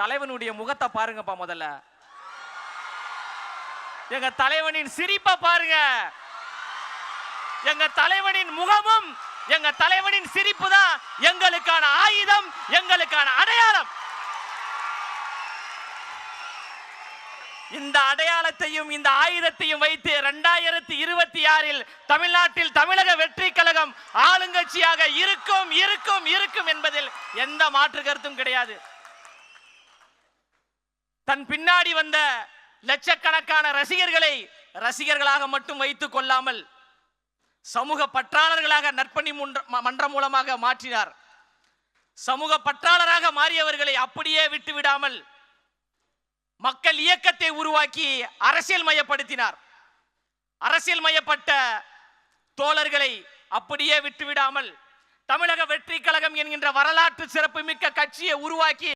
தலைவனுடைய முகத்தை பாருங்கப்பா முதல்ல. எங்க தலைவனின் சிரிப்பை பாருங்க. எங்க தலைவனின் முகமும் எங்க தலைவனின் சிரிப்பு தான் எங்களுக்கான ஆயுதம் எங்களுக்கான அடையாளம். இந்த அடையாளத்தையும் இந்த ஆயுதத்தையும் வைத்து இரண்டாயிரத்தி இருபத்தி ஆறில் தமிழ்நாட்டில் தமிழக வெற்றி கழகம் ஆளுங்கட்சியாக இருக்கும் இருக்கும் இருக்கும் என்பதில் எந்த மாற்று கருத்தும் கிடையாது. தன் பின்னாடி வந்த லட்சக்கணக்கான ரசிகர்களை ரசிகர்களாக மட்டும் வைத்துக் கொள்ளாமல் சமூக பற்றாளர்களாக நற்பணி மன்றம் மூலமாக மாற்றினார். சமூக பற்றாளராக மாறியவர்களை அப்படியே விட்டுவிடாமல் மக்கள் இயக்கத்தை உருவாக்கி அரசியல் மயப்படுத்தினார். அரசியல் மயப்பட்ட தோழர்களை அப்படியே விட்டுவிடாமல் தமிழக வெற்றி கழகம் என்கின்ற வரலாற்று சிறப்புமிக்க கட்சியை உருவாக்கி